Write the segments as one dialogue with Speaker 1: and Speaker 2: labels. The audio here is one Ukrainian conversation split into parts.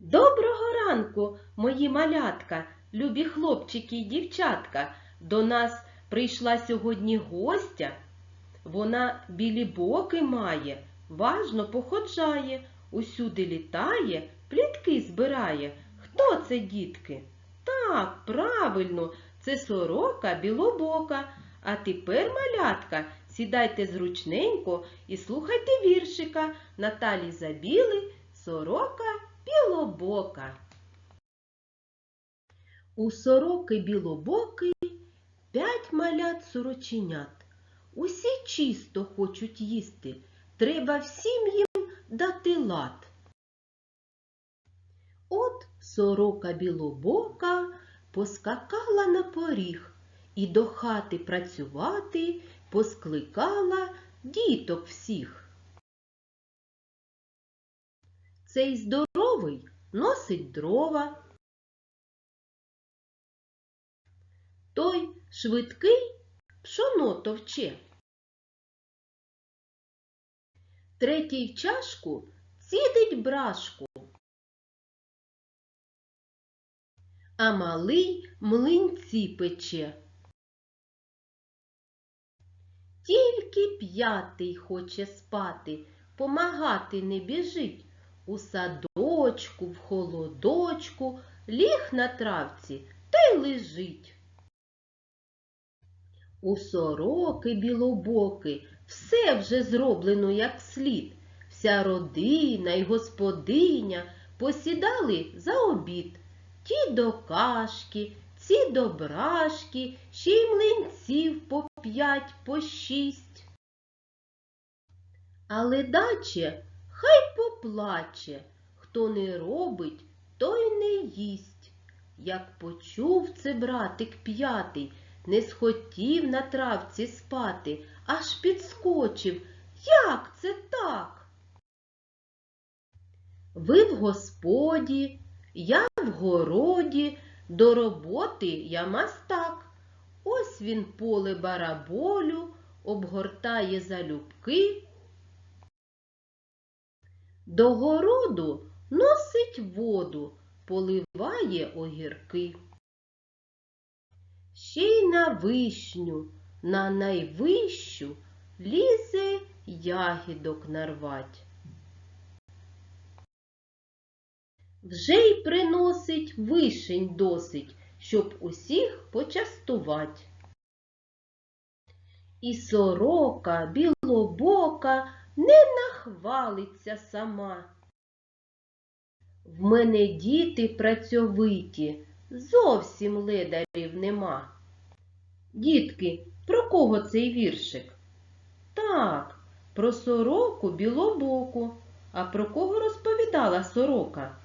Speaker 1: Доброго ранку, мої малятка, любі хлопчики і дівчатка. До нас прийшла сьогодні гостя. Вона білі боки має, важно походжає, усюди літає, плітки збирає. Хто це, дітки? Так, правильно, це сорока білобока. А тепер, малятка, сідайте зручненько і слухайте віршика Наталі Забіли, сорока білобока. У сороки білобоки п'ять малят сороченят. Усі чисто хочуть їсти, треба всім їм дати лад. От сорока білобока поскакала на поріг і до хати працювати поскликала діток всіх. Цей здоровий носить дрова. Той швидкий пшоно товче. Третій чашку цідить брашку. А малий млинці пече. Тільки п'ятий хоче спати, помагати не біжить. У садочку, в холодочку, ліг на травці та й лежить. У сороки білобоки все вже зроблено як слід. Вся родина й господиня посідали за обід. Ті до кашки, ці до брашки, ще й млинців по п'ять, по шість. Але даче хай поплаче, хто не робить, той не їсть. Як почув це братик п'ятий, не схотів на травці спати, аж підскочив. Як це так? Ви в господі, я в городі, до роботи я мастак. Ось він поле бараболю, обгортає залюбки. До городу носить воду, поливає огірки. Ще й на вишню, на найвищу лізе ягідок нарвать. Вже й приносить вишень досить, щоб усіх почастувать. І сорока білобока не нахвалиться сама. В мене діти працьовиті, зовсім ледарів нема. Дітки, про кого цей віршик? Так, про сороку білобоку. А про кого розповідала сорока?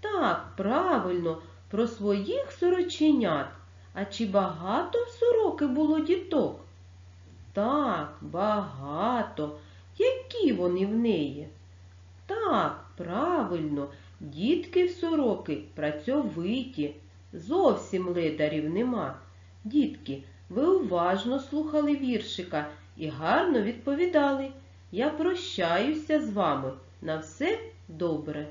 Speaker 1: Так, правильно, про своїх сороченят. А чи багато в сороки було діток? Так, багато. Які вони в неї? Так, правильно, дітки в сороки працьовиті, зовсім ледарів нема. Дітки, ви уважно слухали віршика і гарно відповідали. Я прощаюся з вами. На все добре.